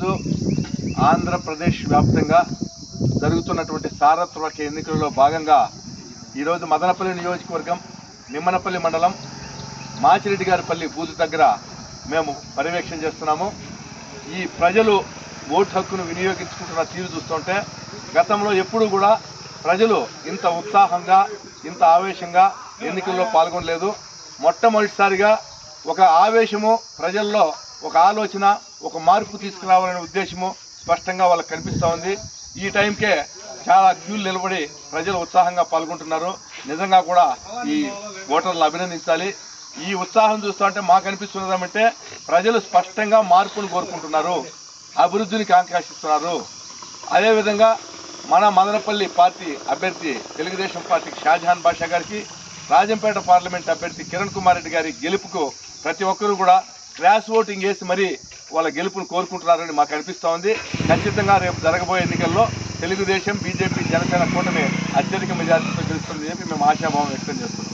ఈరోజు ఆంధ్రప్రదేశ్ వ్యాప్తంగా జరుగుతున్నటువంటి సార్వత్రిక ఎన్నికలలో భాగంగా ఈరోజు మదనపల్లి నియోజకవర్గం నిమ్మనపల్లి మండలం మాచిరెడ్డి గారిపల్లి బూత్ దగ్గర మేము పర్యవేక్షణ చేస్తున్నాము. ఈ ప్రజలు ఓటు హక్కును వినియోగించుకుంటున్న తీరు చూస్తుంటే గతంలో ఎప్పుడూ కూడా ప్రజలు ఇంత ఉత్సాహంగా ఇంత ఆవేశంగా ఎన్నికల్లో పాల్గొనలేదు. మొట్టమొదటిసారిగా ఒక ఆవేశము ప్రజల్లో ఒక ఆలోచన ఒక మార్పు తీసుకురావాలనే ఉద్దేశము స్పష్టంగా వాళ్ళకి కనిపిస్తూ ఉంది. ఈ టైంకే చాలా క్యూలు నిలబడి ప్రజలు ఉత్సాహంగా పాల్గొంటున్నారు. నిజంగా కూడా ఈ ఓటర్లు అభినందించాలి. ఈ ఉత్సాహం చూస్తుంటే మాకు అనిపిస్తున్నది ప్రజలు స్పష్టంగా మార్పును కోరుకుంటున్నారు. అభివృద్ధిని కాంక్షిస్తున్నారు. అదేవిధంగా మన మదనపల్లి పార్టీ అభ్యర్థి తెలుగుదేశం పార్టీ షాజహాన్ బాషా గారికి రాజంపేట పార్లమెంట్ అభ్యర్థి కిరణ్ కుమార్ రెడ్డి గారి గెలుపుకు ప్రతి ఒక్కరూ కూడా క్రాస్ ఓటింగ్ వేసి మరి వాళ్ళ గెలుపును కోరుకుంటున్నారని మాకు అనిపిస్తూ ఉంది. ఖచ్చితంగా రేపు జరగబోయే ఎన్నికల్లో తెలుగుదేశం బీజేపీ జనసేన కూటమి అత్యధిక మెజార్టీతో గెలుస్తుందని చెప్పి మేము ఆశాభావం వ్యక్తం చేస్తున్నాం.